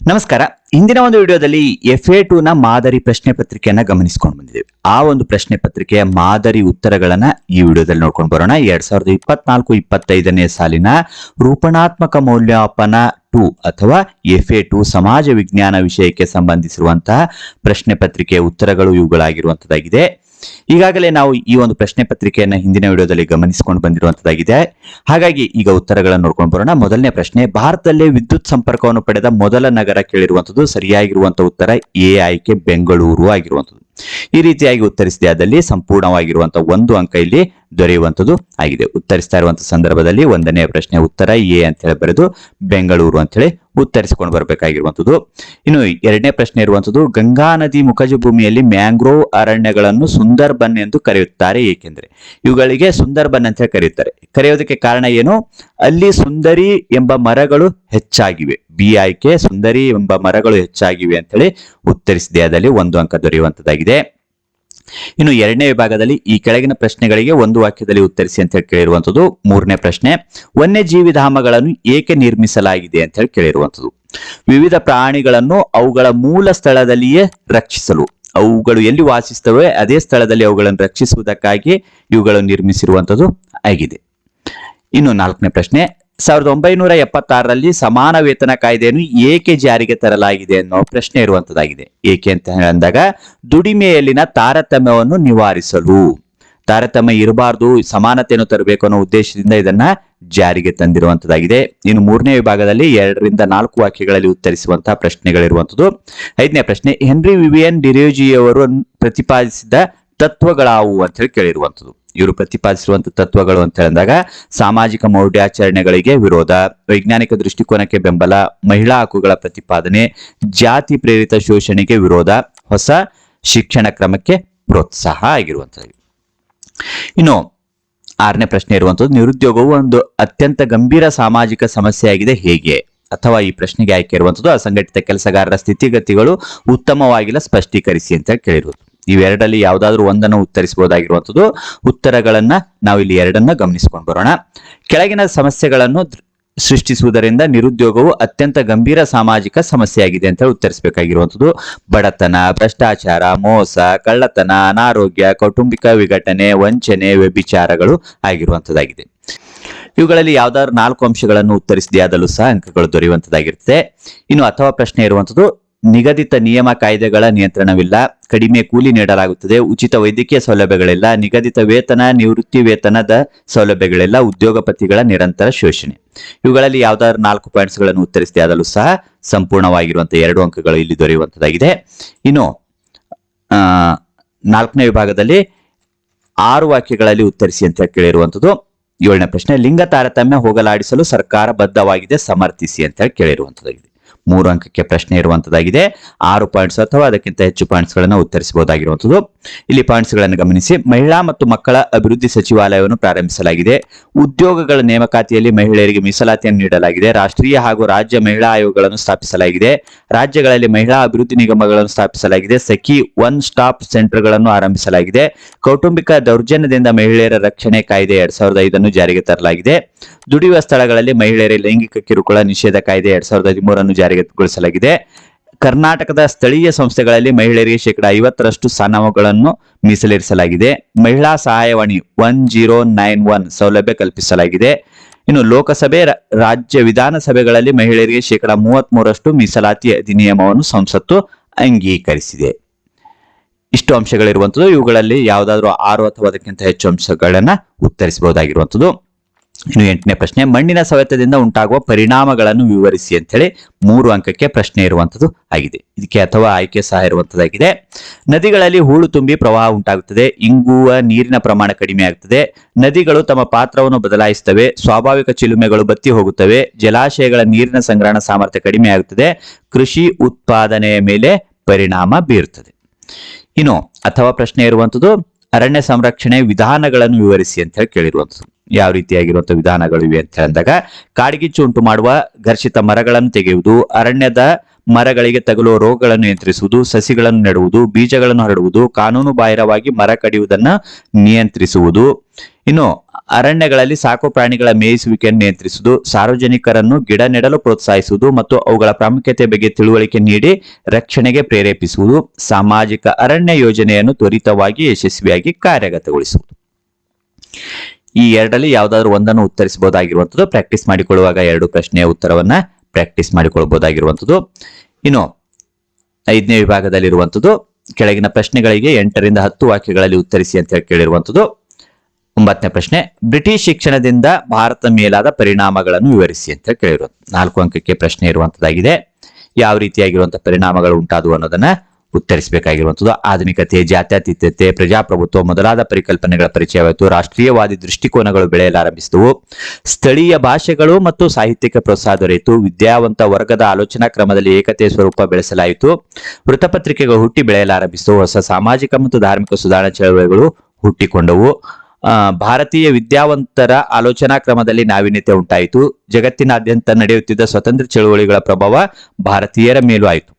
ನಮಸ್ಕಾರ. ಇಂದಿನ ಒಂದು ವಿಡಿಯೋದಲ್ಲಿ ಎಫ್ ಎ ಟು ನ ಮಾದರಿ ಪ್ರಶ್ನೆ ಪತ್ರಿಕೆಯನ್ನ ಗಮನಿಸಿಕೊಂಡು ಬಂದಿದ್ದೇವೆ. ಆ ಒಂದು ಪ್ರಶ್ನೆ ಪತ್ರಿಕೆಯ ಮಾದರಿ ಉತ್ತರಗಳನ್ನ ಈ ವಿಡಿಯೋದಲ್ಲಿ ನೋಡ್ಕೊಂಡು ಬರೋಣ. ಎರಡ್ ಸಾವಿರದ ಇಪ್ಪತ್ನಾಲ್ಕು ಇಪ್ಪತ್ತೈದನೇ ಸಾಲಿನ ರೂಪಣಾತ್ಮಕ ಮೌಲ್ಯಮಾಪನ ಟು ಅಥವಾ ಎಫ್ ಎ ಟು ಸಮಾಜ ವಿಜ್ಞಾನ ವಿಷಯಕ್ಕೆ ಸಂಬಂಧಿಸಿರುವಂತಹ ಪ್ರಶ್ನೆ ಪತ್ರಿಕೆಯ ಉತ್ತರಗಳು ಇವುಗಳಾಗಿರುವಂತದ್ದಾಗಿದೆ. ಈಗಾಗಲೇ ನಾವು ಈ ಒಂದು ಪ್ರಶ್ನೆ ಪತ್ರಿಕೆಯನ್ನ ಹಿಂದಿನ ವಿಡಿಯೋದಲ್ಲಿ ಗಮನಿಸಿಕೊಂಡು ಬಂದಿರುವಂತದ್ದಾಗಿದೆ. ಹಾಗಾಗಿ ಈಗ ಉತ್ತರಗಳನ್ನು ನೋಡ್ಕೊಂಡು ಬರೋಣ. ಮೊದಲನೇ ಪ್ರಶ್ನೆ, ಭಾರತದಲ್ಲೇ ವಿದ್ಯುತ್ ಸಂಪರ್ಕವನ್ನು ಪಡೆದ ಮೊದಲ ನಗರ ಕೇಳಿರುವಂತದ್ದು ಸರಿಯಾಗಿರುವಂತಹ ಉತ್ತರ ಎ ಆಯ್ಕೆ ಬೆಂಗಳೂರು ಆಗಿರುವಂತದ್ದು. ಈ ರೀತಿಯಾಗಿ ಉತ್ತರಿಸಿದೆ ಆದಲ್ಲಿ ಸಂಪೂರ್ಣವಾಗಿರುವಂತಹ ಒಂದು ಅಂಕ ಇಲ್ಲಿ ದೊರೆಯುವಂತದ್ದು ಆಗಿದೆ. ಉತ್ತರಿಸ್ತಾ ಇರುವಂತಹ ಸಂದರ್ಭದಲ್ಲಿ ಒಂದನೇ ಪ್ರಶ್ನೆ ಉತ್ತರ ಎ ಅಂತ ಹೇಳಿ ಬರೆದು ಬೆಂಗಳೂರು ಅಂತ ಹೇಳಿ ಉತ್ತರಿಸಿಕೊಂಡು ಬರಬೇಕಾಗಿರುವಂಥದ್ದು. ಇನ್ನು ಎರಡನೇ ಪ್ರಶ್ನೆ ಇರುವಂಥದ್ದು, ಗಂಗಾ ನದಿ ಮುಖಜ ಭೂಮಿಯಲ್ಲಿ ಮ್ಯಾಂಗ್ರೋವ್ ಅರಣ್ಯಗಳನ್ನು ಸುಂದರ್ಬನ್ ಎಂದು ಕರೆಯುತ್ತಾರೆ ಏಕೆಂದರೆ, ಇವುಗಳಿಗೆ ಸುಂದರ್ಬನ್ ಅಂತ ಕರೆಯುತ್ತಾರೆ. ಕರೆಯೋದಕ್ಕೆ ಕಾರಣ ಏನು? ಅಲ್ಲಿ ಸುಂದರಿ ಎಂಬ ಮರಗಳು ಹೆಚ್ಚಾಗಿವೆ. ಬಿ ಆಯ್ಕೆ ಸುಂದರಿ ಎಂಬ ಮರಗಳು ಹೆಚ್ಚಾಗಿವೆ ಅಂತೇಳಿ ಉತ್ತರಿಸಿದೆ. ಅದರಲ್ಲಿ ಒಂದು ಅಂಕ ದೊರೆಯುವಂತದ್ದಾಗಿದೆ ಇನ್ನು ಎರಡನೇ ವಿಭಾಗದಲ್ಲಿ ಈ ಕೆಳಗಿನ ಪ್ರಶ್ನೆಗಳಿಗೆ ಒಂದು ವಾಕ್ಯದಲ್ಲಿ ಉತ್ತರಿಸಿ ಅಂತ ಹೇಳಿ ಕೇಳಿರುವಂತದ್ದು ಮೂರನೇ ಪ್ರಶ್ನೆ ವನ್ಯಜೀವಿ ಧಾಮಗಳನ್ನು ಏಕೆ ನಿರ್ಮಿಸಲಾಗಿದೆ ಅಂತ ಹೇಳಿ ಕೇಳಿರುವಂತದ್ದು ವಿವಿಧ ಪ್ರಾಣಿಗಳನ್ನು ಅವುಗಳ ಮೂಲ ಸ್ಥಳದಲ್ಲಿಯೇ ರಕ್ಷಿಸಲು, ಅವುಗಳು ಎಲ್ಲಿ ವಾಸಿಸ್ತವೆ ಅದೇ ಸ್ಥಳದಲ್ಲಿ ಅವುಗಳನ್ನು ರಕ್ಷಿಸುವುದಕ್ಕಾಗಿ ಇವುಗಳನ್ನು ನಿರ್ಮಿಸಿರುವಂತದ್ದು ಆಗಿದೆ. ಇನ್ನು ನಾಲ್ಕನೇ ಪ್ರಶ್ನೆ ಸಾವಿರದ ಒಂಬೈನೂರ ಎಪ್ಪತ್ತಾರರಲ್ಲಿ ಸಮಾನ ವೇತನ ಕಾಯ್ದೆಯನ್ನು ಏಕೆ ಜಾರಿಗೆ ತರಲಾಗಿದೆ ಅನ್ನೋ ಪ್ರಶ್ನೆ ಇರುವಂತದ್ದಾಗಿದೆ. ಏಕೆ ಅಂತ ಅಂದಾಗ, ದುಡಿಮೆಯಲ್ಲಿನ ತಾರತಮ್ಯವನ್ನು ನಿವಾರಿಸಲು. ತಾರತಮ್ಯ ಇರಬಾರ್ದು, ಸಮಾನತೆಯನ್ನು ತರಬೇಕು ಅನ್ನೋ ಉದ್ದೇಶದಿಂದ ಇದನ್ನ ಜಾರಿಗೆ ತಂದಿರುವಂತದ್ದಾಗಿದೆ. ಇನ್ನು ಮೂರನೇ ವಿಭಾಗದಲ್ಲಿ ಎರಡರಿಂದ ನಾಲ್ಕು ವಾಕ್ಯಗಳಲ್ಲಿ ಉತ್ತರಿಸುವಂತಹ ಪ್ರಶ್ನೆಗಳಿರುವಂತದ್ದು. ಐದನೇ ಪ್ರಶ್ನೆ, ಹೆನ್ರಿ ವಿವಿಯನ್ ಡಿರೋಜಿಯವರು ಪ್ರತಿಪಾದಿಸಿದ ತತ್ವಗಳಾವು ಅಂತ ಹೇಳಿ ಕೇಳಿರುವಂತದ್ದು. ಇವರು ಪ್ರತಿಪಾದಿಸಿರುವಂತಹ ತತ್ವಗಳು ಅಂತ ಹೇಳಿದಾಗ ಸಾಮಾಜಿಕ ಮೌಢ್ಯಾಚರಣೆಗಳಿಗೆ ವಿರೋಧ, ವೈಜ್ಞಾನಿಕ ದೃಷ್ಟಿಕೋನಕ್ಕೆ ಬೆಂಬಲ, ಮಹಿಳಾ ಹಕ್ಕುಗಳ ಪ್ರತಿಪಾದನೆ, ಜಾತಿ ಪ್ರೇರಿತ ಶೋಷಣೆಗೆ ವಿರೋಧ, ಹೊಸ ಶಿಕ್ಷಣ ಕ್ರಮಕ್ಕೆ ಪ್ರೋತ್ಸಾಹ ಆಗಿರುವಂತದ್ದು ಇನ್ನು ಆರನೇ ಪ್ರಶ್ನೆ ಇರುವಂತದ್ದು ನಿರುದ್ಯೋಗವು ಒಂದು ಅತ್ಯಂತ ಗಂಭೀರ ಸಾಮಾಜಿಕ ಸಮಸ್ಯೆಯಾಗಿದೆ ಹೇಗೆ? ಅಥವಾ ಈ ಪ್ರಶ್ನೆಗೆ ಆಯ್ಕೆ ಇರುವಂತದ್ದು ಅಸಂಘಟಿತ ಕೆಲಸಗಾರರ ಸ್ಥಿತಿಗತಿಗಳು ಉತ್ತಮವಾಗಿಲ್ಲ, ಸ್ಪಷ್ಟೀಕರಿಸಿ ಅಂತ ಕೇಳಿರುವುದು. ಇವೆರಡಲ್ಲಿ ಯಾವುದಾದ್ರೂ ಒಂದನ್ನು ಉತ್ತರಿಸಬಹುದಾಗಿರುವಂತದ್ದು ಉತ್ತರಗಳನ್ನ ನಾವು ಇಲ್ಲಿ ಎರಡನ್ನ ಗಮನಿಸಿಕೊಂಡು ಬರೋಣ. ಕೆಳಗಿನ ಸಮಸ್ಯೆಗಳನ್ನು ಸೃಷ್ಟಿಸುವುದರಿಂದ ನಿರುದ್ಯೋಗವು ಅತ್ಯಂತ ಗಂಭೀರ ಸಾಮಾಜಿಕ ಸಮಸ್ಯೆಯಾಗಿದೆ ಅಂತ ಉತ್ತರಿಸಬೇಕಾಗಿರುವಂಥದ್ದು. ಬಡತನ, ಭ್ರಷ್ಟಾಚಾರ, ಮೋಸ, ಕಳ್ಳತನ, ಅನಾರೋಗ್ಯ, ಕೌಟುಂಬಿಕ ವಿಘಟನೆ, ವಂಚನೆ, ವ್ಯಭಿಚಾರಗಳು ಆಗಿರುವಂಥದ್ದಾಗಿದೆ. ಇವುಗಳಲ್ಲಿ ಯಾವ್ದಾದ್ರು ನಾಲ್ಕು ಅಂಶಗಳನ್ನು ಉತ್ತರಿಸಿದೆಯಾದಲ್ಲೂ ಸಹ ಅಂಕಗಳು ದೊರೆಯುವಂತದ್ದಾಗಿರುತ್ತೆ ಇನ್ನು ಅಥವಾ ಪ್ರಶ್ನೆ ಇರುವಂತದ್ದು ನಿಗದಿತ ನಿಯಮ ಕಾಯ್ದೆಗಳ ನಿಯಂತ್ರಣವಿಲ್ಲ. ಕಡಿಮೆ ಕೂಲಿ ನೀಡಲಾಗುತ್ತದೆ. ಉಚಿತ ವೈದ್ಯಕೀಯ ಸೌಲಭ್ಯಗಳಿಲ್ಲ. ನಿಗದಿತ ವೇತನ, ನಿವೃತ್ತಿ ವೇತನದ ಸೌಲಭ್ಯಗಳಿಲ್ಲ. ಉದ್ಯೋಗಪತಿಗಳ ನಿರಂತರ ಶೋಷಣೆ. ಇವುಗಳಲ್ಲಿ ಯಾವ್ದಾದ್ರು ನಾಲ್ಕು ಪಾಯಿಂಟ್ಸ್ಗಳನ್ನು ಉತ್ತರಿಸಿದೆ ಆದಲ್ಲೂ ಸಹ ಸಂಪೂರ್ಣವಾಗಿರುವಂತಹ ಎರಡು ಅಂಕಗಳು ಇಲ್ಲಿ ದೊರೆಯುವಂತದ್ದಾಗಿದೆ. ಇನ್ನು ನಾಲ್ಕನೇ ವಿಭಾಗದಲ್ಲಿ ಆರು ವಾಕ್ಯಗಳಲ್ಲಿ ಉತ್ತರಿಸಿ ಅಂತ ಕೇಳಿರುವಂತದ್ದು. ಏಳನೇ ಪ್ರಶ್ನೆ, ಲಿಂಗ ತಾರತಮ್ಯ ಹೋಗಲಾಡಿಸಲು ಸರ್ಕಾರ ಬದ್ಧವಾಗಿದೆ, ಸಮರ್ಥಿಸಿ ಅಂತ ಕೇಳಿರುವಂತದ್ದಾಗಿದೆ. ಮೂರು ಅಂಕಕ್ಕೆ ಪ್ರಶ್ನೆ ಇರುವಂತದ್ದಾಗಿದೆ. ಆರು ಪಾಯಿಂಟ್ಸ್ ಅಥವಾ ಅದಕ್ಕಿಂತ ಹೆಚ್ಚು ಪಾಯಿಂಟ್ಸ್ಗಳನ್ನು ಉತ್ತರಿಸಬಹುದಾಗಿರುವಂತದ್ದು. ಇಲ್ಲಿ ಪಾಯಿಂಟ್ಸ್ಗಳನ್ನು ಗಮನಿಸಿ. ಮಹಿಳಾ ಮತ್ತು ಮಕ್ಕಳ ಅಭಿವೃದ್ಧಿ ಸಚಿವಾಲಯವನ್ನು ಪ್ರಾರಂಭಿಸಲಾಗಿದೆ. ಉದ್ಯೋಗಗಳ ನೇಮಕಾತಿಯಲ್ಲಿ ಮಹಿಳೆಯರಿಗೆ ಮೀಸಲಾತಿಯನ್ನು ನೀಡಲಾಗಿದೆ. ರಾಷ್ಟ್ರೀಯ ಹಾಗೂ ರಾಜ್ಯ ಮಹಿಳಾ ಆಯೋಗಗಳನ್ನು ಸ್ಥಾಪಿಸಲಾಗಿದೆ. ರಾಜ್ಯಗಳಲ್ಲಿ ಮಹಿಳಾ ಅಭಿವೃದ್ಧಿ ನಿಗಮಗಳನ್ನು ಸ್ಥಾಪಿಸಲಾಗಿದೆ. ಸಖಿ ಒನ್ ಸ್ಟಾಪ್ ಸೆಂಟರ್ಗಳನ್ನು ಆರಂಭಿಸಲಾಗಿದೆ. ಕೌಟುಂಬಿಕ ದೌರ್ಜನ್ಯದಿಂದ ಮಹಿಳೆಯರ ರಕ್ಷಣೆ ಕಾಯ್ದೆ ಎರಡ್ ಸಾವಿರದ ಐದನ್ನು ಜಾರಿಗೆ ತರಲಾಗಿದೆ. ದುಡಿಯುವ ಸ್ಥಳಗಳಲ್ಲಿ ಮಹಿಳೆಯರ ಲೈಂಗಿಕ ಕಿರುಕುಳ ನಿಷೇಧ ಕಾಯ್ದೆ ಎರಡ್ ಸಾವಿರದ ಹದಿಮೂರನ್ನು ಜಾರಿಗೊಳಿಸಲಾಗಿದೆ ಕರ್ನಾಟಕದ ಸ್ಥಳೀಯ ಸಂಸ್ಥೆಗಳಲ್ಲಿ ಮಹಿಳೆಯರಿಗೆ ಶೇಕಡ ಐವತ್ತರಷ್ಟು ಸ್ಥಾನಗಳನ್ನು ಮೀಸಲಿರಿಸಲಾಗಿದೆ. ಮಹಿಳಾ ಸಹಾಯವಾಣಿ ಒನ್ ಜೀರೋ ನೈನ್ ಒನ್ ಸೌಲಭ್ಯ ಕಲ್ಪಿಸಲಾಗಿದೆ. ಇನ್ನು ಲೋಕಸಭೆ ರಾಜ್ಯ ವಿಧಾನಸಭೆಗಳಲ್ಲಿ ಮಹಿಳೆಯರಿಗೆ ಶೇಕಡ ಮೂವತ್ತ್ ಮೂರಷ್ಟು ಮೀಸಲಾತಿ ಅಧಿನಿಯಮವನ್ನು ಸಂಸತ್ತು ಅಂಗೀಕರಿಸಿದೆ. ಇಷ್ಟು ಅಂಶಗಳಿರುವಂಥದ್ದು. ಇವುಗಳಲ್ಲಿ ಯಾವುದಾದ್ರೂ ಆರು ಅಥವಾ ಅದಕ್ಕಿಂತ ಹೆಚ್ಚು ಅಂಶಗಳನ್ನು ಉತ್ತರಿಸಬಹುದಾಗಿರುವಂತದ್ದು ಇನ್ನು ಎಂಟನೇ ಪ್ರಶ್ನೆ, ಮಣ್ಣಿನ ಸವೆತದಿಂದ ಉಂಟಾಗುವ ಪರಿಣಾಮಗಳನ್ನು ವಿವರಿಸಿ ಅಂತ ಹೇಳಿ ಮೂರು ಅಂಕಕ್ಕೆ ಪ್ರಶ್ನೆ ಇರುವಂತದ್ದು ಆಗಿದೆ. ಇದಕ್ಕೆ ಅಥವಾ ಆಯ್ಕೆ ಸಹ ಇರುವಂತದ್ದಾಗಿದೆ ನದಿಗಳಲ್ಲಿ ಹೂಳು ತುಂಬಿ ಪ್ರವಾಹ ಉಂಟಾಗುತ್ತದೆ. ಇಂಗುವ ನೀರಿನ ಪ್ರಮಾಣ ಕಡಿಮೆ ನದಿಗಳು ತಮ್ಮ ಪಾತ್ರವನ್ನು ಬದಲಾಯಿಸುತ್ತವೆ. ಸ್ವಾಭಾವಿಕ ಚಿಲುಮೆಗಳು ಬತ್ತಿ ಹೋಗುತ್ತವೆ. ಜಲಾಶಯಗಳ ನೀರಿನ ಸಂಗ್ರಹಣ ಸಾಮರ್ಥ್ಯ ಕಡಿಮೆ ಆಗುತ್ತದೆ ಕೃಷಿ ಉತ್ಪಾದನೆಯ ಮೇಲೆ ಪರಿಣಾಮ ಬೀರುತ್ತದೆ. ಇನ್ನು ಅಥವಾ ಪ್ರಶ್ನೆ ಇರುವಂತದ್ದು ಅರಣ್ಯ ಸಂರಕ್ಷಣೆ ವಿಧಾನಗಳನ್ನು ವಿವರಿಸಿ ಅಂತ ಹೇಳಿ ಕೇಳಿರುವಂತದ್ದು ಯಾವ ರೀತಿಯಾಗಿರುವಂತಹ ವಿಧಾನಗಳು ಇವೆ ಅಂತ ಹೇಳಿದಾಗ, ಕಾಡ್ಗಿಚ್ಚು ಉಂಟು ಮಾಡುವ ಘರ್ಷಿತ ಮರಗಳನ್ನು ತೆಗೆಯುವುದು, ಅರಣ್ಯದ ಮರಗಳಿಗೆ ತಗಲುವ ರೋಗಗಳನ್ನು ನಿಯಂತ್ರಿಸುವುದು, ಸಸಿಗಳನ್ನು ನೆಡುವುದು, ಬೀಜಗಳನ್ನು ಹರಡುವುದು, ಕಾನೂನು ಬಾಹಿರವಾಗಿ ಮರ ಕಡಿಯುವುದನ್ನು ನಿಯಂತ್ರಿಸುವುದು. ಇನ್ನು ಅರಣ್ಯಗಳಲ್ಲಿ ಸಾಕು ಪ್ರಾಣಿಗಳ ಮೇಯಿಸುವಿಕೆಯನ್ನು ನಿಯಂತ್ರಿಸುವುದು, ಸಾರ್ವಜನಿಕರನ್ನು ಗಿಡ ನೆಡಲು ಪ್ರೋತ್ಸಾಹಿಸುವುದು ಮತ್ತು ಅವುಗಳ ಪ್ರಾಮುಖ್ಯತೆ ಬಗ್ಗೆ ತಿಳುವಳಿಕೆ ನೀಡಿ ರಕ್ಷಣೆಗೆ ಪ್ರೇರೇಪಿಸುವುದು, ಸಾಮಾಜಿಕ ಅರಣ್ಯ ಯೋಜನೆಯನ್ನು ತ್ವರಿತವಾಗಿ ಯಶಸ್ವಿಯಾಗಿ ಕಾರ್ಯಗತಗೊಳಿಸುವುದು. ಈ ಎರಡರಲ್ಲಿ ಯಾವ್ದಾದ್ರು ಒಂದನ್ನು ಉತ್ತರಿಸಬಹುದಾಗಿರುವಂಥದ್ದು ಪ್ರಾಕ್ಟೀಸ್ ಮಾಡಿಕೊಳ್ಳುವಾಗ ಎರಡು ಪ್ರಶ್ನೆಯ ಉತ್ತರವನ್ನ ಪ್ರಾಕ್ಟೀಸ್ ಮಾಡಿಕೊಳ್ಳಬಹುದಾಗಿರುವಂಥದ್ದು. ಇನ್ನು ಐದನೇ ವಿಭಾಗದಲ್ಲಿರುವಂಥದ್ದು, ಕೆಳಗಿನ ಪ್ರಶ್ನೆಗಳಿಗೆ ಎಂಟರಿಂದ ಹತ್ತು ವಾಕ್ಯಗಳಲ್ಲಿ ಉತ್ತರಿಸಿ ಅಂತ ಹೇಳಿ ಕೇಳಿರುವಂಥದ್ದು. ಒಂಬತ್ತನೇ ಪ್ರಶ್ನೆ, ಬ್ರಿಟಿಷ್ ಶಿಕ್ಷಣದಿಂದ ಭಾರತ ಮೇಲಾದ ಪರಿಣಾಮಗಳನ್ನು ವಿವರಿಸಿ ಅಂತ ಕೇಳಿರೋದು ನಾಲ್ಕು ಅಂಕಕ್ಕೆ ಪ್ರಶ್ನೆ ಇರುವಂತದ್ದಾಗಿದೆ ಯಾವ ರೀತಿಯಾಗಿರುವಂತಹ ಪರಿಣಾಮಗಳು ಉಂಟಾದವು ಅನ್ನೋದನ್ನ ಉತ್ತರಿಸಬೇಕಾಗಿರುವಂಥದ್ದು ಆಧುನಿಕತೆ ಜಾತ್ಯತೀತತೆ ಪ್ರಜಾಪ್ರಭುತ್ವ ಮೊದಲಾದ ಪರಿಕಲ್ಪನೆಗಳ ಪರಿಚಯವಾಯಿತು. ರಾಷ್ಟ್ರೀಯವಾದಿ ದೃಷ್ಟಿಕೋನಗಳು ಬೆಳೆಯಲಾರಂಭಿಸಿದವು. ಸ್ಥಳೀಯ ಭಾಷೆಗಳು ಮತ್ತು ಸಾಹಿತ್ಯಕ್ಕೆ ಪ್ರೋತ್ಸಾಹ ದೊರೆಯಿತು. ವಿದ್ಯಾವಂತ ವರ್ಗದ ಆಲೋಚನಾ ಕ್ರಮದಲ್ಲಿ ಏಕತೆಯ ಸ್ವರೂಪ ಬೆಳೆಸಲಾಯಿತು. ವೃತ್ತಪತ್ರಿಕೆಗಳು ಹುಟ್ಟಿ ಬೆಳೆಯಲಾರಂಭಿಸಿದವು. ಹೊಸ ಸಾಮಾಜಿಕ ಮತ್ತು ಧಾರ್ಮಿಕ ಸುಧಾರಣಾ ಚಳವಳಿಗಳು ಹುಟ್ಟಿಕೊಂಡವು. ಭಾರತೀಯ ವಿದ್ಯಾವಂತರ ಆಲೋಚನಾ ಕ್ರಮದಲ್ಲಿ ನಾವೀನ್ಯತೆ ಉಂಟಾಯಿತು. ಜಗತ್ತಿನಾದ್ಯಂತ ನಡೆಯುತ್ತಿದ್ದ ಸ್ವತಂತ್ರ ಚಳುವಳಿಗಳ ಪ್ರಭಾವ ಭಾರತೀಯರ ಮೇಲೂ ಆಯಿತು.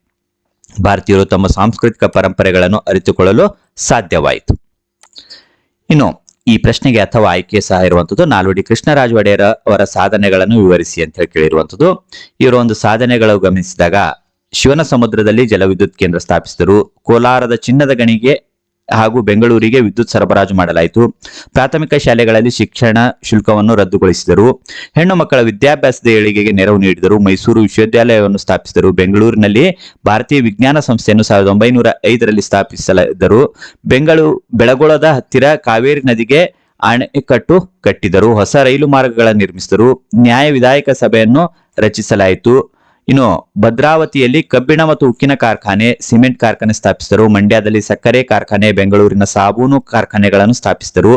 ಭಾರತೀಯರು ತಮ್ಮ ಸಾಂಸ್ಕೃತಿಕ ಪರಂಪರೆಗಳನ್ನು ಅರಿತುಕೊಳ್ಳಲು ಸಾಧ್ಯವಾಯಿತು. ಇನ್ನು, ಈ ಪ್ರಶ್ನೆಗೆ ಅಥವಾ ಆಯ್ಕೆ ಸಹ ಇರುವಂಥದ್ದು ನಾಲ್ವಡಿ ಕೃಷ್ಣರಾಜ ಒಡೆಯರ ಅವರ ಸಾಧನೆಗಳನ್ನು ವಿವರಿಸಿ ಅಂತ ಹೇಳಿ ಕೇಳಿರುವಂಥದ್ದು. ಇವರ ಒಂದು ಸಾಧನೆಗಳು ಗಮನಿಸಿದಾಗ ಶಿವನ ಸಮುದ್ರದಲ್ಲಿ ಜಲವಿದ್ಯುತ್ ಕೇಂದ್ರ ಸ್ಥಾಪಿಸಿದರು. ಕೋಲಾರದ ಚಿನ್ನದ ಗಣಿಗೆ ಹಾಗೂ ಬೆಂಗಳೂರಿಗೆ ವಿದ್ಯುತ್ ಸರಬರಾಜು ಮಾಡಲಾಯಿತು. ಪ್ರಾಥಮಿಕ ಶಾಲೆಗಳಲ್ಲಿ ಶಿಕ್ಷಣ ಶುಲ್ಕವನ್ನು ರದ್ದುಗೊಳಿಸಿದರು. ಹೆಣ್ಣು ಮಕ್ಕಳ ವಿದ್ಯಾಭ್ಯಾಸದ ಏಳಿಗೆಗೆ ನೆರವು ನೀಡಿದರು. ಮೈಸೂರು ವಿಶ್ವವಿದ್ಯಾಲಯವನ್ನು ಸ್ಥಾಪಿಸಿದರು. ಬೆಂಗಳೂರಿನಲ್ಲಿ ಭಾರತೀಯ ವಿಜ್ಞಾನ ಸಂಸ್ಥೆಯನ್ನು ಸಾವಿರದ ಒಂಬೈನೂರ ಐದರಲ್ಲಿ ಸ್ಥಾಪಿಸಲಿದ್ದರು ಬೆಂಗಳೂರು ಬೆಳಗೊಳದ ಹತ್ತಿರ ಕಾವೇರಿ ನದಿಗೆ ಅಣೆಕಟ್ಟು ಕಟ್ಟಿದರು. ಹೊಸ ರೈಲು ಮಾರ್ಗಗಳನ್ನು ನಿರ್ಮಿಸಿದರು. ನ್ಯಾಯ ವಿಧಾಯಕ ಸಭೆಯನ್ನು ರಚಿಸಲಾಯಿತು. ಇನ್ನು ಭದ್ರಾವತಿಯಲ್ಲಿ ಕಬ್ಬಿಣ ಮತ್ತು ಉಕ್ಕಿನ ಕಾರ್ಖಾನೆ, ಸಿಮೆಂಟ್ ಕಾರ್ಖಾನೆ ಸ್ಥಾಪಿಸಿದರು. ಮಂಡ್ಯದಲ್ಲಿ ಸಕ್ಕರೆ ಕಾರ್ಖಾನೆ, ಬೆಂಗಳೂರಿನ ಸಾಬೂನು ಕಾರ್ಖಾನೆಗಳನ್ನು ಸ್ಥಾಪಿಸಿದರು.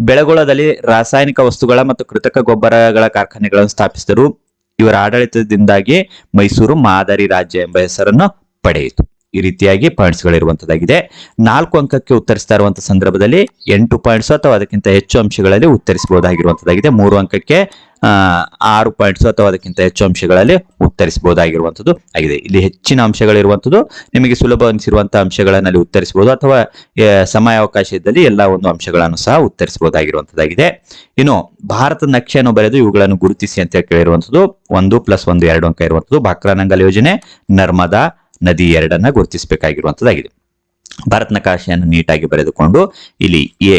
ಬೆಳಗೊಳದಲ್ಲಿ ರಾಸಾಯನಿಕ ವಸ್ತುಗಳ ಮತ್ತು ಕೃತಕ ಗೊಬ್ಬರಗಳ ಕಾರ್ಖಾನೆಗಳನ್ನು ಸ್ಥಾಪಿಸಿದರು. ಇವರ ಆಡಳಿತದಿಂದಾಗಿ ಮೈಸೂರು ಮಾದರಿ ರಾಜ್ಯ ಎಂಬ ಹೆಸರನ್ನು ಪಡೆಯಿತು. ಈ ರೀತಿಯಾಗಿ ಪಾಯಿಂಟ್ಸ್ ಗಳಿರುವಂತದ್ದಾಗಿದೆ ನಾಲ್ಕು ಅಂಕಕ್ಕೆ ಉತ್ತರಿಸ್ತಾ ಇರುವಂತಹ ಸಂದರ್ಭದಲ್ಲಿ ಎಂಟು ಪಾಯಿಂಟ್ಸ್ ಅಥವಾ ಅದಕ್ಕಿಂತ ಹೆಚ್ಚು ಅಂಶಗಳಲ್ಲಿ ಉತ್ತರಿಸಬಹುದಾಗಿರುವಂತದ್ದಾಗಿದೆ. ಮೂರು ಅಂಕಕ್ಕೆ ಆರು ಪಾಯಿಂಟ್ಸ್ ಅಥವಾ ಅದಕ್ಕಿಂತ ಹೆಚ್ಚು ಅಂಶಗಳಲ್ಲಿ ಉತ್ತರಿಸಬಹುದಾಗಿರುವಂತದ್ದು ಆಗಿದೆ. ಇಲ್ಲಿ ಹೆಚ್ಚಿನ ಅಂಶಗಳಿರುವಂಥದ್ದು ನಿಮಗೆ ಸುಲಭ ಅನಿಸಿರುವಂತಹ ಅಂಶಗಳನ್ನು ಅಲ್ಲಿ ಉತ್ತರಿಸಬಹುದು ಅಥವಾ ಸಮಯ ಸಮಯಾವಕಾಶ ಇದ್ದಲ್ಲಿ ಎಲ್ಲ ಒಂದು ಅಂಶಗಳನ್ನು ಸಹ ಉತ್ತರಿಸಬಹುದಾಗಿರುವಂತದ್ದಾಗಿದೆ. ಇನ್ನು ಭಾರತ ನಕ್ಷೆಯನ್ನು ಬರೆದು ಇವುಗಳನ್ನು ಗುರುತಿಸಿ ಅಂತ ಕೇಳಿರುವಂಥದ್ದು ಒಂದು ಪ್ಲಸ್ ಒಂದು ಎರಡು ಅಂಕ ಇರುವಂತದ್ದು ಬಾಕ್ರಾನಂಗಲ್ ಯೋಜನೆ, ನರ್ಮದಾ ನದಿ ಎರಡನ್ನ ಗುರುತಿಸಬೇಕಾಗಿರುವಂತದ್ದಾಗಿದೆ. ಭಾರತ ನಕಾಶೆಯನ್ನು ನೀಟಾಗಿ ಬರೆದುಕೊಂಡು ಇಲ್ಲಿ ಎ,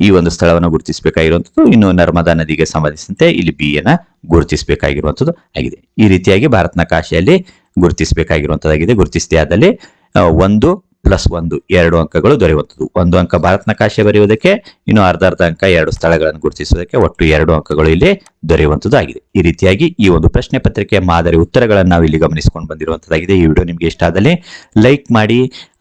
ಈ ಒಂದು ಸ್ಥಳವನ್ನು ಗುರುತಿಸಬೇಕಾಗಿರುವಂಥದ್ದು ಇನ್ನು ನರ್ಮದಾ ನದಿಗೆ ಸಂಬಂಧಿಸಿದಂತೆ ಇಲ್ಲಿ ಬಿ ಅನ್ನ ಗುರುತಿಸಬೇಕಾಗಿರುವಂಥದ್ದು ಆಗಿದೆ. ಈ ರೀತಿಯಾಗಿ ಭಾರತ ನಕಾಶೆಯಲ್ಲಿ ಗುರುತಿಸಬೇಕಾಗಿರುವಂಥದ್ದಾಗಿದೆ ಗುರುತಿಸದೇ ಆದಲ್ಲಿ ಒಂದು ಪ್ಲಸ್ ಒಂದು, ಎರಡು ಅಂಕಗಳು ದೊರೆಯುವಂಥದ್ದು. ಒಂದು ಅಂಕ ಭಾರತ ನಕಾಶೆ ಬರೆಯುವುದಕ್ಕೆ, ಇನ್ನು ಅರ್ಧ ಅರ್ಧ ಅಂಕ ಎರಡು ಸ್ಥಳಗಳನ್ನು ಗುರುತಿಸುವುದಕ್ಕೆ ಒಟ್ಟು ಎರಡು ಅಂಕಗಳು ಇಲ್ಲಿ ದೊರೆಯುವಂಥದ್ದಾಗಿದೆ. ಈ ರೀತಿಯಾಗಿ ಈ ಒಂದು ಪ್ರಶ್ನೆ ಪತ್ರಿಕೆಯ ಮಾದರಿ ಉತ್ತರಗಳನ್ನು ನಾವು ಇಲ್ಲಿ ಗಮನಿಸಿಕೊಂಡು ಬಂದಿರುವಂಥದ್ದಾಗಿದೆ. ಈ ವಿಡಿಯೋ ನಿಮಗೆ ಇಷ್ಟ ಆದಲ್ಲಿ ಲೈಕ್ ಮಾಡಿ,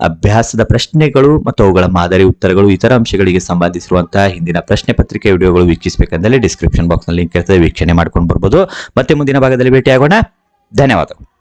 ಅಭ್ಯಾಸದ ಪ್ರಶ್ನೆಗಳು ಮತ್ತು ಅವುಗಳ ಮಾದರಿ ಉತ್ತರಗಳು, ಇತರ ಅಂಶಗಳಿಗೆ ಸಂಬಂಧಿಸಿರುವಂತಹ ಹಿಂದಿನ ಪ್ರಶ್ನೆ ಪತ್ರಿಕೆ ವಿಡಿಯೋಗಳು ವೀಕ್ಷಿಸಬೇಕೆಂದಲ್ಲಿ ಡಿಸ್ಕ್ರಿಪ್ಷನ್ ಬಾಕ್ಸ್ನಲ್ಲಿ ಲಿಂಕ್ ಇರ್ತದೆ. ವೀಕ್ಷಣೆ ಮಾಡ್ಕೊಂಡು ಬರ್ಬೋದು. ಮತ್ತೆ ಮುಂದಿನ ಭಾಗದಲ್ಲಿ ಭೇಟಿಯಾಗೋಣ. ಧನ್ಯವಾದಗಳು.